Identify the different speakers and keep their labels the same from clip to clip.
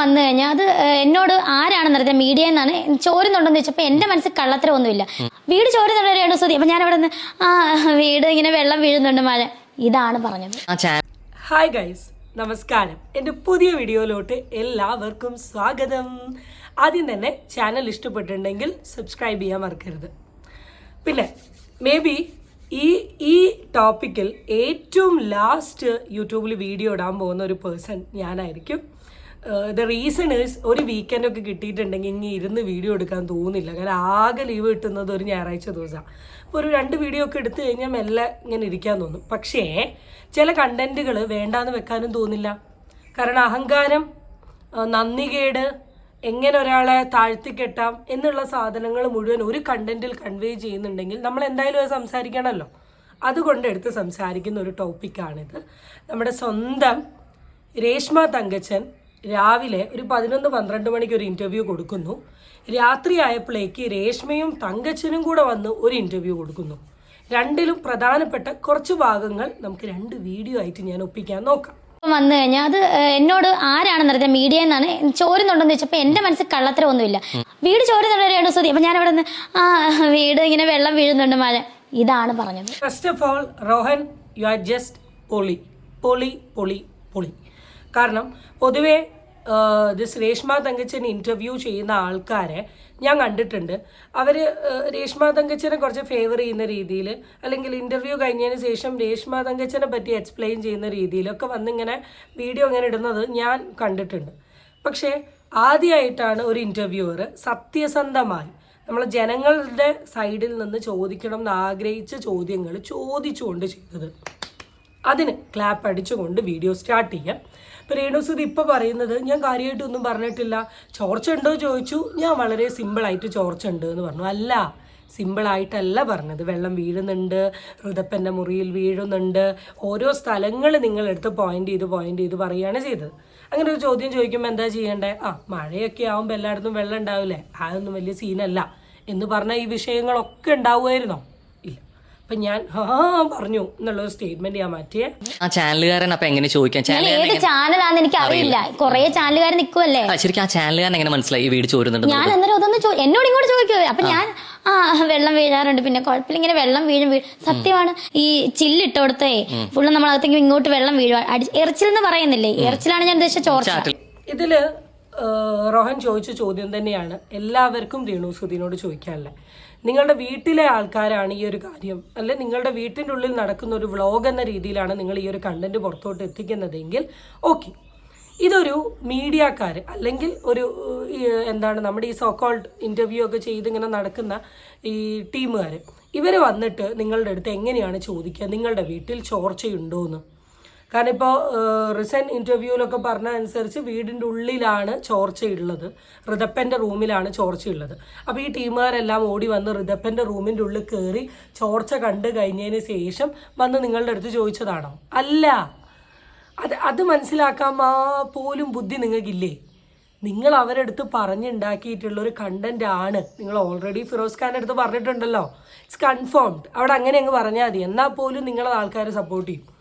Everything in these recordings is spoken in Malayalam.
Speaker 1: വന്നു കഴിഞ്ഞാൽ അത് എന്നോട് ആരാണെന്ന് അറിയാം മീഡിയ എന്നാണ് ചോരുന്നുണ്ടെന്ന് ചോദിച്ചപ്പോൾ എന്റെ മനസ്സിൽ കള്ളത്തരമൊന്നുമില്ല. വീട് ചോരുന്നുണ്ടോ സുതി അപ്പൊ ഞാൻ അവിടെ നിന്ന് ആ വീട് ഇങ്ങനെ വെള്ളം വീഴുന്നുണ്ട് മഴ. ഇതാണ് പറഞ്ഞത്.
Speaker 2: ഹായ് ഗൈസ് നമസ്കാരം. എന്റെ പുതിയ വീഡിയോയിലോട്ട് എല്ലാവർക്കും സ്വാഗതം. ആദ്യം തന്നെ ചാനൽ ഇഷ്ടപ്പെട്ടിട്ടുണ്ടെങ്കിൽ സബ്സ്ക്രൈബ് ചെയ്യാൻ മറക്കരുത്. പിന്നെ മേ ബി ഈ ഈ ടോപ്പിക്കിൽ ഏറ്റവും ലാസ്റ്റ് യൂട്യൂബിൽ വീഡിയോ ഇടാൻ പോകുന്ന ഒരു പേഴ്സൺ ഞാനായിരിക്കും. ദ റീസൺ ഈസ് ഒരു വീക്കെൻഡ് ഒക്കെ കിട്ടിയിട്ടുണ്ടെങ്കിൽ ഇനി ഇരുന്ന് വീഡിയോ എടുക്കാൻ തോന്നില്ല. കാരണം ആകെ ലീവ് കിട്ടുന്നത് ഒരു ഞായറാഴ്ച ദിവസമാണ് അപ്പോൾ ഒരു രണ്ട് വീഡിയോ ഒക്കെ എടുത്തു കഴിഞ്ഞാൽ മെല്ലെ ഇങ്ങനെ ഇരിക്കാൻ തോന്നും. പക്ഷേ ചില കണ്ടന്റുകൾ വേണ്ടാന്ന് വെക്കാനും തോന്നില്ല. കാരണം അഹങ്കാരം നന്ദികേട് എങ്ങനെ ഒരാളെ താഴ്ത്തിക്കെട്ടാം എന്നുള്ള സാധനങ്ങൾ മുഴുവൻ ഒരു കണ്ടന്റിൽ കൺവേ ചെയ്യുന്നുണ്ടെങ്കിൽ നമ്മൾ എന്തായാലും അത് സംസാരിക്കണമല്ലോ. അതുകൊണ്ട് എടുത്ത് സംസാരിക്കുന്ന ഒരു ടോപ്പിക്കാണിത് നമ്മുടെ സ്വന്തം രേഷ്മ തങ്കച്ചൻ രാവിലെ ഒരു പതിനൊന്ന് പന്ത്രണ്ട് മണിക്ക് ഒരു ഇന്റർവ്യൂ കൊടുക്കുന്നു. രാത്രി ആയപ്പോഴേക്ക് രേഷ്മയും തങ്കച്ചനും കൂടെ വന്ന് ഒരു ഇന്റർവ്യൂ കൊടുക്കുന്നു. രണ്ടിലും പ്രധാനപ്പെട്ട കുറച്ച് ഭാഗങ്ങൾ നമുക്ക് രണ്ട് വീഡിയോ ആയിട്ട് ഞാൻ ഒപ്പിക്കാൻ നോക്കാം.
Speaker 1: വന്നു കഴിഞ്ഞാൽ അത് എന്നോട് ആരാണെന്ന് അറിയാം. മീഡിയ എന്നാണ്. ചോരുന്നുണ്ടെന്ന് ചോദിച്ചപ്പോൾ എന്റെ മനസ്സിൽ കള്ളത്തരമൊന്നുമില്ല വീട് ചോരുന്നുണ്ടോ സുതി അപ്പൊ ഞാൻ അവിടെ നിന്ന് ആ വീട് ഇങ്ങനെ വെള്ളം വീഴുന്നുണ്ട് മഴ. ഇതാണ് പറഞ്ഞത്.
Speaker 2: First of all Rohan you are just പൊളി പൊളി പൊളി പൊളി കാരണം പൊതുവേ ദിസ് രേഷ്മ തങ്കച്ചൻ ഇന്റർവ്യൂ ചെയ്യുന്ന ആൾക്കാരെ ഞാൻ കണ്ടിട്ടുണ്ട്. അവർ രേഷ്മ തങ്കച്ചനെ കുറച്ച് ഫേവർ ചെയ്യുന്ന രീതിയിൽ അല്ലെങ്കിൽ ഇന്റർവ്യൂ കഴിഞ്ഞതിന് ശേഷം രേഷ്മ തങ്കച്ചനെ പറ്റി എക്സ്പ്ലെയിൻ ചെയ്യുന്ന രീതിയിലൊക്കെ വന്നിങ്ങനെ വീഡിയോ ഇങ്ങനെ ഇടുന്നത് ഞാൻ കണ്ടിട്ടുണ്ട്. പക്ഷേ ആദ്യമായിട്ടാണ് ഒരു ഇന്റർവ്യൂവർ സത്യസന്ധമായി നമ്മൾ ജനങ്ങളുടെ സൈഡിൽ നിന്ന് ചോദിക്കണം എന്ന് ആഗ്രഹിച്ച ചോദ്യങ്ങൾ ചോദിച്ചുകൊണ്ട് ചെയ്തത്. അതിന് ക്ലാപ്പ് അടിച്ചുകൊണ്ട് വീഡിയോ സ്റ്റാർട്ട് ചെയ്യാം. ഇപ്പോൾ രേണുസുതി ഇപ്പോൾ പറയുന്നത് ഞാൻ കാര്യമായിട്ടൊന്നും പറഞ്ഞിട്ടില്ല. ചോർച്ച ഉണ്ടോ ചോദിച്ചു. ഞാൻ വളരെ സിമ്പിളായിട്ട് ചോർച്ച ഉണ്ട് എന്ന് പറഞ്ഞു. അല്ല സിമ്പിളായിട്ടല്ല പറഞ്ഞത്. വെള്ളം വീഴുന്നുണ്ട് ഋതപ്പന്റെ മുറിയിൽ വീഴുന്നുണ്ട്. ഓരോ സ്ഥലങ്ങൾ നിങ്ങളെടുത്ത് പോയിന്റ് ചെയ്ത് പോയിന്റ് ചെയ്ത് പറയുകയാണ് ചെയ്തത്. അങ്ങനെ ഒരു ചോദ്യം ചോദിക്കുമ്പോൾ എന്താ ചെയ്യേണ്ടത് ആ മഴയൊക്കെ ആകുമ്പോൾ എല്ലായിടത്തും വെള്ളം ഉണ്ടാവില്ലേ? അതൊന്നും വലിയ സീനല്ല എന്ന് പറഞ്ഞാൽ ഈ വിഷയങ്ങളൊക്കെ ഉണ്ടാവുമായിരുന്നോ? അപ്പം ഞാൻ ആ പറഞ്ഞു എന്നുള്ളൊരു സ്റ്റേറ്റ്മെന്റ് ഞാൻ മാറ്റിയേ.
Speaker 3: ആ ചാനലുകാരൻ അപ്പൊ എങ്ങനെ ചോദിക്കാം
Speaker 1: ഞാൻ
Speaker 3: ചാനൽ
Speaker 1: ഏത് ചാനലാന്ന് എനിക്ക് അറിയില്ല. കൊറേ ചാനലുകാർ നിൽക്കുമല്ലേ
Speaker 3: ശരിക്കും ആ ചാനലുകാരൻ എങ്ങനെ മനസ്സിലായി? ഈ വീട് ചോരുന്നുണ്ട്
Speaker 1: ഞാൻ അന്നേരം അതൊന്ന് ചോ- എന്നോട് ഇങ്ങോട്ട് ചോദിക്കുക അപ്പൊ ഞാൻ ആ വെള്ളം വീഴാറുണ്ട്. പിന്നെ കുഴപ്പമില്ല ഇങ്ങനെ വെള്ളം വീഴും വീഴും. സത്യമാണ് ഈ ചില്ലിട്ടോടത്തേ ഫുള്ള് നമ്മളകത്തേക്ക് ഇങ്ങോട്ട് വെള്ളം വീഴുക എറിച്ചിൽ എന്ന് പറയുന്നില്ലേ? എറിച്ചിലാണ് ഞാൻ ഉദ്ദേശിച്ച ചോർച്ച.
Speaker 2: ഇതിൽ റോഹൻ ചോദിച്ച ചോദ്യം തന്നെയാണ്. എല്ലാവർക്കും രേണു സുധീനോട് ചോദിക്കാനുള്ളത്. നിങ്ങളുടെ വീട്ടിലെ ആൾക്കാരാണ് ഈ ഒരു കാര്യം അല്ലെ? നിങ്ങളുടെ വീട്ടിന്റെ ഉള്ളിൽ നടക്കുന്ന ഒരു വ്ളോഗ് എന്ന രീതിയിലാണ് നിങ്ങൾ ഈ ഒരു കണ്ടന്റ് പുറത്തോട്ട് എത്തിക്കുന്നതെങ്കിൽ ഓക്കെ ഇതൊരു മീഡിയക്കാർ അല്ലെങ്കിൽ ഒരു എന്താണ് നമ്മുടെ ഈ സോക്കോൾഡ് ഇന്റർവ്യൂ ഒക്കെ ചെയ്ത് ഇങ്ങനെ നടക്കുന്ന ഈ ടീമുകാർ ഇവർ വന്നിട്ട് നിങ്ങളുടെ അടുത്ത് എങ്ങനെയാണ് ചോദിക്കുക? നിങ്ങളുടെ വീട്ടിൽ ചോർച്ചയുണ്ടോ എന്ന് കാരണം ഇപ്പോൾ റിസൻ ഇന്റർവ്യൂവിലൊക്കെ പറഞ്ഞ അനുസരിച്ച് വീടിന്റെ ഉള്ളിലാണ് ചോർച്ചയുള്ളത് ഋതപ്പന്റെ റൂമിലാണ് ചോർച്ചയുള്ളത് അപ്പോൾ ഈ ടീമുകാരെല്ലാം ഓടി വന്ന് ഋതപ്പന്റെ റൂമിന്റെ ഉള്ളിൽ കയറി ചോർച്ച കണ്ടു കഴിഞ്ഞതിന് ശേഷം വന്ന് നിങ്ങളുടെ അടുത്ത് ചോദിച്ചതാണോ? അല്ല. അത് അത് മനസ്സിലാക്കാൻ മാ പോലും ബുദ്ധി നിങ്ങൾക്കില്ലേ? നിങ്ങൾ അവരെടുത്ത് പറഞ്ഞുണ്ടാക്കിയിട്ടുള്ള ഒരു കണ്ടന്റ് ആണ്. നിങ്ങൾ ഓൾറെഡി ഫിറോസ് ഖാന്റെ അടുത്ത് പറഞ്ഞിട്ടുണ്ടല്ലോ. ഇറ്റ്സ് കൺഫേംഡ് അവിടെ അങ്ങനെ അങ്ങ് പറഞ്ഞാൽ മതി. എന്നാൽ പോലും നിങ്ങളെ ആൾക്കാർ സപ്പോർട്ട് ചെയ്യും.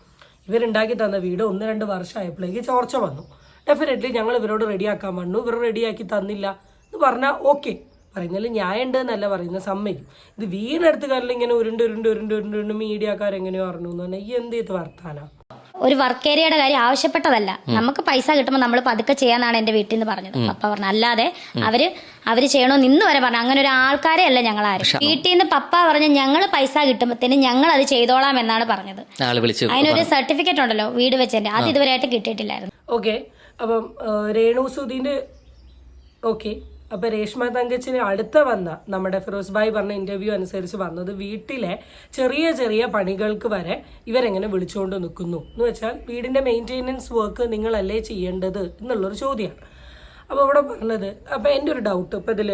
Speaker 2: ഇവരുണ്ടാക്കി തന്ന വീട് ഒന്ന് രണ്ട് വർഷമായപ്പോഴേക്ക് ചോർച്ച വന്നു. ഡെഫിനറ്റ്ലി ഞങ്ങൾ ഇവരോട് റെഡിയാക്കാൻ വന്നു. ഇവർ റെഡിയാക്കി തന്നില്ല എന്ന് പറഞ്ഞാൽ ഓക്കെ പറയുന്നതിൽ ന്യായം ഉണ്ട് എന്നല്ല പറയുന്നത് സമ്മതിക്കും. ഇത് വീണെടുത്ത് കാലിൽ ഇങ്ങനെ ഉരുണ്ട് ഉരുണ്ട് ഉരുണ്ട് ഉരുണ്ട് ഉരുണ്ട് മീഡിയക്കാരെങ്ങനെയോ പറഞ്ഞു എന്ന് പറഞ്ഞാൽ ഈ എന്ത് ചെയ്ത് വർത്താനാ?
Speaker 1: ഒരു വർക്ക് ഏരിയയുടെ കാര്യം ആവശ്യപ്പെട്ടതല്ല. നമുക്ക് പൈസ കിട്ടുമ്പോൾ നമ്മൾ പതുക്കെ ചെയ്യാന്നാണ് എന്റെ വീട്ടിൽ നിന്ന് പറഞ്ഞത്. പപ്പ പറഞ്ഞു അല്ലാതെ അവർ അവർ ചെയ്യണോ നിന്ന് വരെ പറഞ്ഞു. അങ്ങനെ ഒരു ആൾക്കാരെ അല്ല ഞങ്ങൾ ആരും വീട്ടിൽ നിന്ന് പപ്പ പറഞ്ഞു ഞങ്ങൾ പൈസ കിട്ടുമ്പോഴത്തേന് ഞങ്ങൾ അത് ചെയ്തോളാം എന്നാണ് പറഞ്ഞത്.
Speaker 3: ആൾ വിളിച്ചു
Speaker 1: അതിനൊരു സർട്ടിഫിക്കറ്റ് ഉണ്ടല്ലോ വീട് വെച്ചതിന്റെ. അത് ഇതുവരെയായിട്ട് കിട്ടിയിട്ടില്ലായിരുന്നു.
Speaker 2: ഓക്കെ. അപ്പം രേണു സുധീന്റെ ഓക്കെ. അപ്പം രേഷ്മ തങ്കച്ചിന് അടുത്ത വന്ന നമ്മുടെ ഫിറോസ് ഭായ് പറഞ്ഞ ഇന്റർവ്യൂ അനുസരിച്ച് വന്നത് വീട്ടിലെ ചെറിയ ചെറിയ പണികൾക്ക് വരെ ഇവരെങ്ങനെ വിളിച്ചുകൊണ്ട് നിൽക്കുന്നു എന്ന് വെച്ചാൽ വീടിന്റെ മെയിന്റെനൻസ് വർക്ക് നിങ്ങളല്ലേ ചെയ്യേണ്ടത് എന്നുള്ളൊരു ചോദ്യമാണ് അപ്പോൾ ഇവിടെ പറഞ്ഞത് അപ്പോൾ എന്റെ ഒരു ഡൗട്ട് ഇപ്പോൾ ഇതിൽ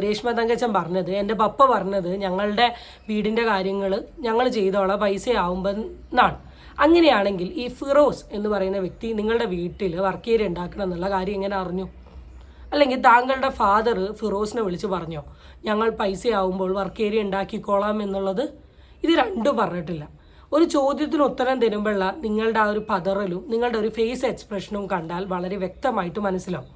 Speaker 2: രേഷ്മ തങ്കച്ചൻ പറഞ്ഞത് എന്റെ പപ്പ പറഞ്ഞത് ഞങ്ങളുടെ വീടിന്റെ കാര്യങ്ങൾ ഞങ്ങൾ ചെയ്തോളാം പൈസ ആവുമ്പോൾ എന്നാണ് അങ്ങനെയാണെങ്കിൽ ഈ ഫിറോസ് എന്ന് പറയുന്ന വ്യക്തി നിങ്ങളുടെ വീട്ടിൽ വർക്ക് ഏരിയ ഉണ്ടാക്കണം എന്നുള്ള കാര്യം എങ്ങനെ അറിഞ്ഞു? അല്ലെങ്കിൽ താങ്കളുടെ ഫാദർ ഫിറോസിനെ വിളിച്ച് പറഞ്ഞോ ഞങ്ങൾ പൈസയാവുമ്പോൾ വർക്ക് ഏരിയ ഉണ്ടാക്കിക്കോളാം എന്നുള്ളത് ഇത് രണ്ടും പറഞ്ഞിട്ടില്ല. ഒരു ചോദ്യത്തിന് ഉത്തരം തരുമ്പോഴുള്ള നിങ്ങളുടെ ആ ഒരു പതറലും നിങ്ങളുടെ ഒരു ഫേസ് എക്സ്പ്രഷനും കണ്ടാൽ വളരെ വ്യക്തമായിട്ട് മനസ്സിലാവും.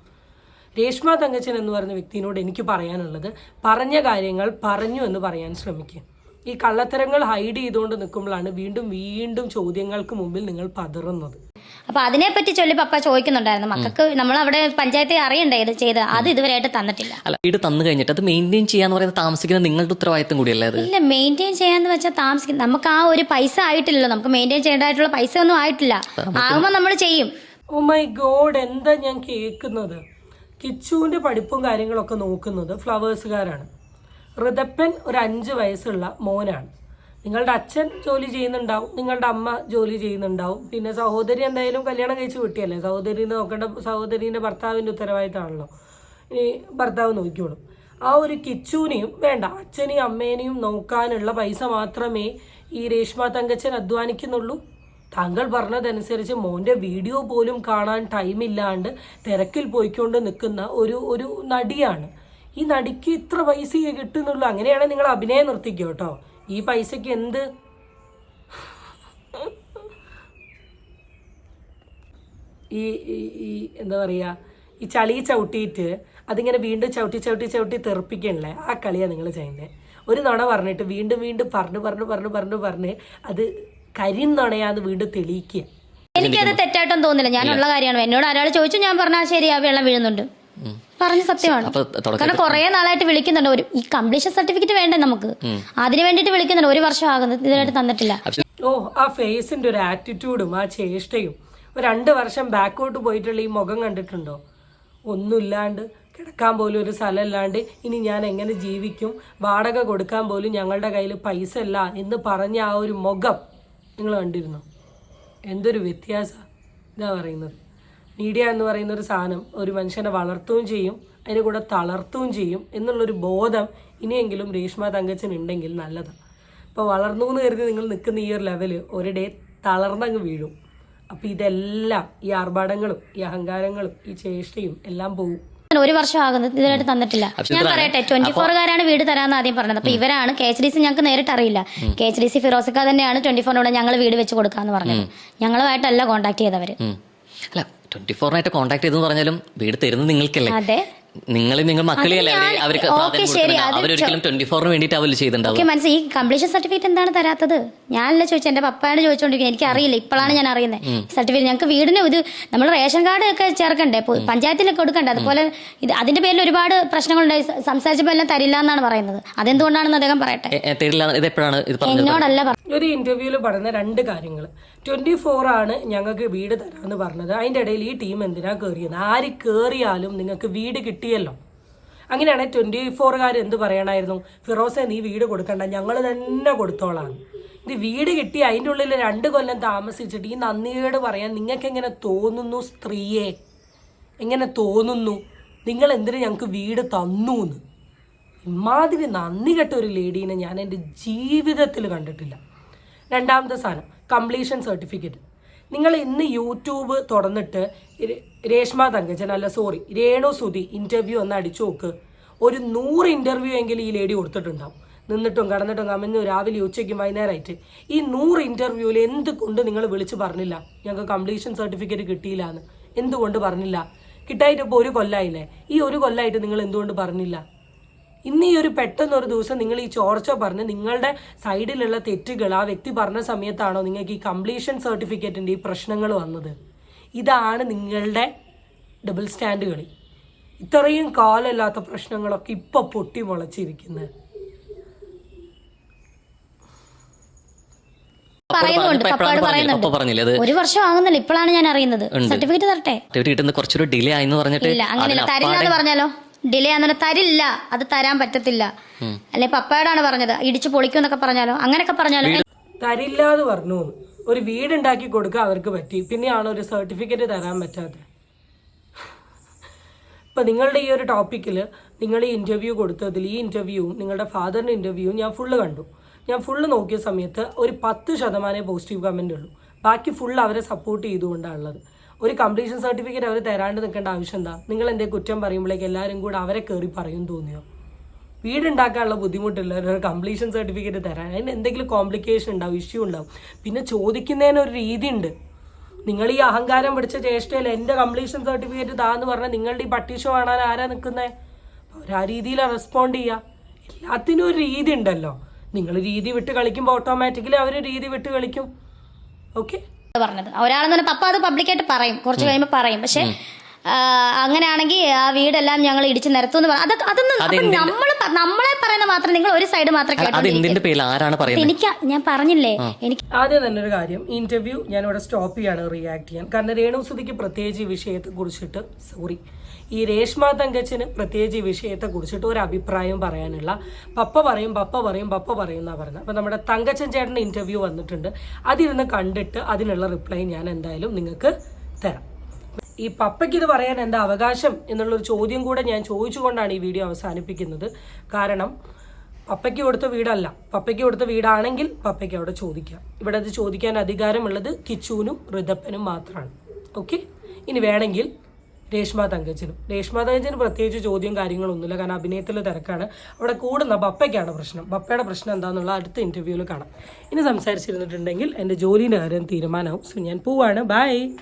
Speaker 2: രേഷ്മ തങ്കച്ചൻ എന്ന് പറയുന്ന വ്യക്തിയോട് എനിക്ക് പറയാനുള്ളത് പറഞ്ഞ കാര്യങ്ങൾ പറഞ്ഞു എന്ന് പറയാൻ ശ്രമിക്കുക. ഈ കള്ളത്തരങ്ങൾ ഹൈഡ് ചെയ്തുകൊണ്ട് നിൽക്കുമ്പോഴാണ് വീണ്ടും വീണ്ടും ചോദ്യങ്ങൾക്ക് മുമ്പിൽ നിങ്ങൾ പതറുന്നത്.
Speaker 1: അപ്പൊ അതിനെപ്പറ്റി ചൊല്ലി പപ്പ ചോദിക്കുന്നുണ്ടായിരുന്നു. മക്കൾക്ക് നമ്മൾ അവിടെ പഞ്ചായത്തിൽ അറിയണ്ടേ ഇത് ചെയ്ത്? അത് ഇതുവരെയായിട്ട് തന്നിട്ടില്ല.
Speaker 3: അല്ല വീട് തന്നു കഴിഞ്ഞിട്ട് അത് മെയിന്റെയിൻ ചെയ്യാന്ന് പറയുന്നത് താമസിക്കുന്ന നിങ്ങളുടെ ഉത്തരവാദിത്തം കൂടിയല്ലേ അത്?
Speaker 1: ഇല്ല മെയിന്റെയിൻ ചെയ്യാന്ന് വെച്ചാൽ താമസിക്കും നമുക്ക് ആ ഒരു പൈസ ആയിട്ടില്ലല്ലോ. നമുക്ക് മെയിന്റെയിൻ ചെയ്യേണ്ടതായിട്ടുള്ള പൈസ ഒന്നും ആയിട്ടില്ല. ആകുമ്പോൾ നമ്മൾ ചെയ്യും.
Speaker 2: ഓ മൈ ഗോഡ് Oh എന്താ ഞാൻ കേൾക്കുന്നത്? കിച്ചുവിന്റെ പഠിപ്പും കാര്യങ്ങളൊക്കെ നോക്കുന്നത് ഫ്ലവേഴ്സുകാരാണ്. ഋതപ്പൻ ഒരു അഞ്ച് വയസ്സുള്ള മോനാണ്. നിങ്ങളുടെ അച്ഛൻ ജോലി ചെയ്യുന്നുണ്ടാവും നിങ്ങളുടെ അമ്മ ജോലി ചെയ്യുന്നുണ്ടാവും. പിന്നെ സഹോദരി എന്തായാലും കല്യാണം കഴിച്ച് വിട്ടിയല്ലേ? സഹോദരിനെ നോക്കേണ്ട സഹോദരീന്റെ ഭർത്താവിന്റെ ഉത്തരവാദിത്തമാണല്ലോ. ഇനി ഭർത്താവ് നോക്കിക്കോളും. ആ ഒരു കിച്ചൂനെയും വേണ്ട അച്ഛനെയും അമ്മേനെയും നോക്കാനുള്ള പൈസ മാത്രമേ ഈ രേഷ്മ തങ്കച്ചൻ അധ്വാനിക്കുന്നുള്ളൂ. താങ്കൾ പറഞ്ഞതനുസരിച്ച് മോന്റെ വീഡിയോ പോലും കാണാൻ ടൈമില്ലാണ്ട് തിരക്കിൽ പോയിക്കൊണ്ട് നിൽക്കുന്ന ഒരു ഒരു നടിയാണ്. ഈ നടിക്ക് ഇത്ര പൈസയെ കിട്ടുന്നുള്ളൂ. അങ്ങനെയാണെങ്കിൽ നിങ്ങൾ അഭിനയം നിർത്തിക്കോ കേട്ടോ ഈ പൈസക്ക് എന്ത്? ഈ ഈ- എന്താ പറയുക ഈ ചളി ചവിട്ടിയിട്ട് അതിങ്ങനെ വീണ്ടും ചവിട്ടി ചവിട്ടി ചവിട്ടി തെറിപ്പിക്കണല്ലേ? ആ കളിയാണ് നിങ്ങൾ ചെയ്യുന്നത് ഒരു നുണ പറഞ്ഞിട്ട് വീണ്ടും വീണ്ടും പറഞ്ഞു പറഞ്ഞു പറഞ്ഞു പറഞ്ഞു പറഞ്ഞ് അത് കരിന്നുണയാന്ന് വീണ്ടും തെളിയിക്കുക.
Speaker 1: എനിക്കത് തെറ്റായിട്ടൊന്നും തോന്നില്ല ഞാനുള്ള കാര്യമാണ്. എന്നോട് ഒരാൾ ചോദിച്ചു ഞാൻ പറഞ്ഞാൽ ശരി ആ വെള്ളം വീഴുന്നുണ്ട്. പറഞ്ഞ സത്യമാണ്. കാരണം കുറെ നാളായിട്ട് വിളിക്കുന്നുണ്ട്. ഒരു ഈ കംപ്ലീഷൻ സർട്ടിഫിക്കറ്റ് വേണ്ടേ നമുക്ക്? അതിന് വേണ്ടിട്ട് വിളിക്കുന്നുണ്ട്. ഒരു വർഷം ആകുന്നത് ഇതുവരെയായിട്ട് തന്നിട്ടില്ല.
Speaker 2: ഓ ആ ഫേസിന്റെ ഒരു ആറ്റിറ്റ്യൂഡും ആ ചേഷ്ടയും ഒരു രണ്ട് വർഷം ബാക്കോട്ട് പോയിട്ടുള്ള ഈ മുഖം കണ്ടിട്ടുണ്ടോ? ഒന്നുമില്ലാണ്ട് കിടക്കാൻ പോലും ഒരു സ്ഥലമില്ലാണ്ട് ഇനി ഞാൻ എങ്ങനെ ജീവിക്കും? വാടക കൊടുക്കാൻ പോലും ഞങ്ങളുടെ കയ്യിൽ പൈസ ഇല്ല എന്ന് പറഞ്ഞ ആ ഒരു മുഖം നിങ്ങൾ കണ്ടിരുന്നു? എന്തൊരു വ്യത്യാസമാണ് ഇതാ പറയുന്നത്. മീഡിയ എന്ന് പറയുന്ന ഒരു സാധനം ഒരു മനുഷ്യനെ വളർത്തുകയും ചെയ്യും അതിന്റെ കൂടെ തളർത്തുകയും ചെയ്യും എന്നുള്ളൊരു ബോധം ഇനിയെങ്കിലും രേഷ്മ തങ്കച്ചൻ ഉണ്ടെങ്കിൽ നല്ലതാണ് അപ്പോൾ വളർന്നു എന്ന് കരുതി നിങ്ങൾ നിൽക്കുന്ന ഈ ഒരു ലെവൽ ഒരു ഡേ തളർന്നങ്ങ് വീഴും. അപ്പോൾ ഇതെല്ലാം ഈ ആർഭാടങ്ങളും ഈ അഹങ്കാരങ്ങളും ഈ ചേഷ്ടയും എല്ലാം പോകും
Speaker 1: ഒരു വർഷം ആകുന്നത് ഇതുവരെയായിട്ട് തന്നിട്ടില്ല. ഞാൻ പറയട്ടെ ട്വന്റി ഫോറുകാരാണ് വീട് തരാന്ന് ആദ്യം പറഞ്ഞത്. അപ്പൊ ഇവരാണ് കെ എച്ച് ഡി സി ഞങ്ങൾക്ക് നേരിട്ട് അറിയില്ല. കെ എച്ച് ഡി സി ഫിറോസിക്ക തന്നെയാണ് ട്വന്റി ഫോറിനോട് ഞങ്ങൾ വീട് വെച്ച് കൊടുക്കാന്ന് പറഞ്ഞത്. ഞങ്ങളുമായിട്ടല്ല കോൺടാക്ട് ചെയ്തവര്.
Speaker 3: അല്ല ട്വന്റി ഫോറിനായിട്ട് കോൺടാക്ട് ചെയ്തെന്ന് പറഞ്ഞാലും വീട് തരുന്നത് നിങ്ങൾക്കല്ലേ?
Speaker 1: അതെ.
Speaker 3: നിങ്ങൾ നിങ്ങൾ മക്കളെയല്ലേ അവർക്ക് അവരൊരിക്കലും ട്വന്റി ഫോറിന് അവർ ചെയ്തിട്ടുണ്ടാവും
Speaker 1: മനസ്സിലായി ഈ കംപ്ലീഷൻ സർട്ടിഫിക്കറ്റ് എന്താണ് തരാത്തത്? ഞാനല്ല ചോദിച്ചത് എന്റെ പപ്പയാണ് ചോദിച്ചോണ്ടിരിക്കുന്നത് എനിക്ക് അറിയില്ല ഇപ്പോഴാണ് ഞാൻ അറിയുന്നത് സർട്ടിഫിക്കറ്റ് ഞങ്ങൾക്ക് വീടിന് ഇത് നമ്മൾ റേഷൻ കാർഡ് ഒക്കെ ചേർക്കണ്ടേ? പഞ്ചായത്തിലൊക്കെ കൊടുക്കണ്ടേ? അതുപോലെ ഇത് അതിന്റെ പേരിൽ ഒരുപാട് പ്രശ്നങ്ങളുണ്ടായി സ- സംസാരിച്ചപ്പോൾ എല്ലാം തരില്ല എന്നാണ് പറയുന്നത്. അതെന്തുകൊണ്ടാണെന്ന് അദ്ദേഹം പറയട്ടെ? എന്നോടല്ല
Speaker 2: ഒരു ഇന്റർവ്യൂവിൽ പറഞ്ഞ രണ്ട് കാര്യങ്ങൾ ട്വന്റി ഫോർ ആണ് ഞങ്ങൾക്ക് വീട് തരാന്ന് പറഞ്ഞത്. അതിന്റെ ഇടയിൽ ഈ ടീം എന്തിനാ കയറിയത് ആര് കയറിയാലും നിങ്ങൾക്ക് വീട് കിട്ടിയല്ലോ. അങ്ങനെയാണെങ്കിൽ ട്വന്റി ഫോറുകാർ എന്ത് പറയണമായിരുന്നു ഫിറോസെ നീ വീട് കൊടുക്കണ്ട ഞങ്ങൾ തന്നെ കൊടുത്തോളാം. ഇത് വീട് കിട്ടി അതിന്റെ ഉള്ളിൽ രണ്ട് കൊല്ലം താമസിച്ചിട്ട് ഈ നന്ദിയോട് പറയാൻ നിങ്ങൾക്ക് എങ്ങനെ തോന്നുന്നു സ്ത്രീയെ? എങ്ങനെ തോന്നുന്നു? നിങ്ങൾ എന്തിനു ഞങ്ങൾക്ക് വീട് തന്നു എന്ന് ഇമാതിരി നന്ദി കെട്ട ഒരു ലേഡീനെ ഞാൻ എന്റെ ജീവിതത്തിൽ കണ്ടിട്ടില്ല. രണ്ടാമത്തെ സാധനം കംപ്ലീഷൻ സർട്ടിഫിക്കറ്റ് നിങ്ങൾ ഇന്ന് യൂട്യൂബ് തുറന്നിട്ട് രേഷ്മ തങ്കച്ചൻ അല്ല സോറി രേണു സുധി ഇന്റർവ്യൂ ഒന്ന് അടിച്ചു നോക്ക്. ഒരു നൂറ് ഇന്റർവ്യൂ എങ്കിലും ഈ ലേഡി കൊടുത്തിട്ടുണ്ടാവും. നിന്നിട്ടും കടന്നിട്ടും കമന്ന് രാവിലെ ഉച്ചയ്ക്കും വൈകുന്നേരമായിട്ട് ഈ നൂറ് ഇന്റർവ്യൂവിൽ എന്തുകൊണ്ട് നിങ്ങൾ വിളിച്ച് പറഞ്ഞില്ല? ഞങ്ങൾക്ക് കംപ്ലീഷൻ സർട്ടിഫിക്കറ്റ് കിട്ടിയില്ല എന്ന് എന്തുകൊണ്ട് പറഞ്ഞില്ല? കിട്ടായിട്ട് ഇപ്പോൾ ഒരു കൊല്ലായില്ലേ? ഈ ഒരു കൊല്ലമായിട്ട് നിങ്ങൾ എന്തുകൊണ്ട് പറഞ്ഞില്ല? ഇന്ന് ഈ ഒരു പെട്ടെന്ന് ഒരു ദിവസം നിങ്ങൾ ഈ ചോർച്ച പറഞ്ഞ് നിങ്ങളുടെ സൈഡിലുള്ള തെറ്റുകൾ ആ വ്യക്തി പറഞ്ഞ സമയത്താണോ നിങ്ങൾക്ക് ഈ കംപ്ലീഷൻ സർട്ടിഫിക്കറ്റിന്റെ ഈ പ്രശ്നങ്ങൾ വന്നത്? ഇതാണ് നിങ്ങളുടെ ഡബിൾ സ്റ്റാൻഡ് കളി. ഇത്രയും കാലമില്ലാത്ത പ്രശ്നങ്ങളൊക്കെ ഇപ്പം പൊട്ടി മുളച്ചിരിക്കുന്നത്
Speaker 1: ഒരു വർഷം ആകുന്നില്ല ഇപ്പോഴാണ് ഞാൻ അറിയുന്നത്. സർട്ടിഫിക്കറ്റ് തരട്ടെ?
Speaker 3: സർട്ടിഫിക്കറ്റ് കിട്ടുന്ന കുറച്ചൊരു ഡിലേ ആയെന്ന് പറഞ്ഞിട്ട്
Speaker 1: ഇല്ല അങ്ങനെയില്ല.
Speaker 3: അതിന്
Speaker 1: തരില്ല എന്ന് പറഞ്ഞാലോ? ഡിലേ ആണെന്ന് തരില്ല അത് തരാൻ പറ്റത്തില്ല. അല്ലെ പപ്പയോടാണ് പറഞ്ഞത് ഇടിച്ച് പൊളിക്കും എന്നൊക്കെ പറഞ്ഞാലോ? അങ്ങനെയൊക്കെ പറഞ്ഞാലോ?
Speaker 2: തരില്ല എന്ന് പറഞ്ഞു. ഒരു വീടുണ്ടാക്കി കൊടുക്കാൻ അവർക്ക് പറ്റി. പിന്നെയാണ് ഒരു സർട്ടിഫിക്കറ്റ് തരാൻ പറ്റാതെ ഇപ്പം നിങ്ങളുടെ ഈ ഒരു ടോപ്പിക്കിൽ നിങ്ങൾ ഈ ഇന്റർവ്യൂ കൊടുത്തതിൽ ഈ ഇന്റർവ്യൂവും നിങ്ങളുടെ ഫാദറിന്റെ ഇന്റർവ്യൂവും ഞാൻ ഫുള്ള് കണ്ടു. ഞാൻ ഫുള്ള് നോക്കിയ സമയത്ത് ഒരു പത്ത് ശതമാനമേ പോസിറ്റീവ് കമന്റ് ഉള്ളൂ. ബാക്കി ഫുള്ള് അവരെ സപ്പോർട്ട് ചെയ്തുകൊണ്ടാണ് ഉള്ളത്. ഒരു കംപ്ലീഷൻ സർട്ടിഫിക്കറ്റ് അവർ തരാണ്ട് നിൽക്കേണ്ട ആവശ്യം എന്താ? നിങ്ങൾ എന്റെ കുറ്റം പറയുമ്പോഴേക്ക് എല്ലാവരും കൂടെ അവരെ കയറി പറയും തോന്നിയോ? വീടുണ്ടാക്കാനുള്ള ബുദ്ധിമുട്ടില്ല ഒരു കംപ്ലീഷൻ സർട്ടിഫിക്കറ്റ് തരാൻ. അതിന് എന്തെങ്കിലും കോംപ്ലിക്കേഷൻ ഉണ്ടാവും ഇഷ്യൂ ഉണ്ടാവും. പിന്നെ ചോദിക്കുന്നതിന് ഒരു രീതി ഉണ്ട് നിങ്ങൾ ഈ അഹങ്കാരം പിടിച്ച ചേഷ്ടയിൽ എന്റെ കംപ്ലീഷൻ സർട്ടിഫിക്കറ്റ് താന്ന് പറഞ്ഞാൽ നിങ്ങളുടെ ഈ പട്ടി ഷോ കാണാൻ ആരാ നിൽക്കുന്നത് അവർ ആ രീതിയിലാണ് റെസ്പോണ്ട് ചെയ്യുക എല്ലാത്തിനും ഒരു രീതി ഉണ്ടല്ലോ നിങ്ങൾ രീതി വിട്ട് കളിക്കുമ്പോൾ ഓട്ടോമാറ്റിക്കലി അവർ രീതി വിട്ട് കളിക്കും. ഓക്കെ
Speaker 1: പറഞ്ഞത്. ഒരാളെന്ന് പറഞ്ഞാൽ പപ്പ അത് പബ്ലിക്കായിട്ട് പറയും. കുറച്ച് കഴിയുമ്പോൾ പറയും. പക്ഷെ അങ്ങനെയാണെങ്കിൽ ആ വീടെല്ലാം ഞങ്ങൾ ഇടിച്ച് നിരത്തുമെന്ന് അതൊക്കെ അതൊന്നും നമ്മൾ നമ്മളെ പറയുന്ന മാത്രം നിങ്ങൾ ഒരു സൈഡ് മാത്രം
Speaker 3: അത്
Speaker 1: കേട്ടോ
Speaker 3: എന്തിന്റെ പേരിൽ ആരാണ് പറയുന്നത്?
Speaker 1: എനിക്ക് ഞാൻ പറഞ്ഞില്ലേ? എനിക്ക്
Speaker 2: ആദ്യം തന്നെ ഒരു കാര്യം ഇന്റർവ്യൂ ഞാൻ ഇവിടെ സ്റ്റോപ്പ് ചെയ്യാണ് റിയാക്ട് ചെയ്യാൻ. കാരണം രേണുസുതിക്ക് പ്രത്യേകിച്ച് ഈ വിഷയത്തെ കുറിച്ചിട്ട് സോറി ഈ രേഷ്മ തങ്കച്ചന് പ്രത്യേകിച്ച് ഈ വിഷയത്തെ കുറിച്ചിട്ട് ഒരു അഭിപ്രായം പറയാനുള്ള പപ്പ പറയും പപ്പ പറയും പപ്പ പറയും എന്നാ പറയുന്നത് അപ്പം നമ്മുടെ തങ്കച്ചൻ ചേട്ടന്റെ ഇന്റർവ്യൂ വന്നിട്ടുണ്ട്. അതിരുന്ന് കണ്ടിട്ട് അതിനുള്ള റിപ്ലൈ ഞാൻ എന്തായാലും നിങ്ങൾക്ക് തരാം. ഈ പപ്പയ്ക്ക് ഇത് പറയാൻ എന്താ അവകാശം എന്നുള്ളൊരു ചോദ്യം കൂടെ ഞാൻ ചോദിച്ചുകൊണ്ടാണ് ഈ വീഡിയോ അവസാനിപ്പിക്കുന്നത്. കാരണം പപ്പയ്ക്ക് കൊടുത്ത വീടല്ല. പപ്പയ്ക്ക് കൊടുത്ത വീടാണെങ്കിൽ പപ്പയ്ക്ക് അവിടെ ചോദിക്കാം. ഇവിടെ അത് ചോദിക്കാൻ അധികാരമുള്ളത് കിച്ചുവിനും ഋതപ്പനും മാത്രമാണ്. ഓക്കെ? ഇനി വേണമെങ്കിൽ രേഷ്മ തങ്കച്ചനും. രേഷ്മ തങ്കച്ചന് പ്രത്യേകിച്ച് ചോദ്യം കാര്യങ്ങളൊന്നുമില്ല. കാരണം അഭിനയത്തിൽ തിരക്കാണ്. അവിടെ കൂടുന്ന പപ്പയ്ക്കാണ് പ്രശ്നം. പപ്പയുടെ പ്രശ്നം എന്താണെന്നുള്ള അടുത്ത ഇന്റർവ്യൂവിൽ കാണാം. ഇനി സംസാരിച്ചിരുന്നിട്ടുണ്ടെങ്കിൽ എന്റെ ജോലിയുടെ കാര്യം തീരുമാനവും സോ ഞാൻ പോവാണ്. ബൈ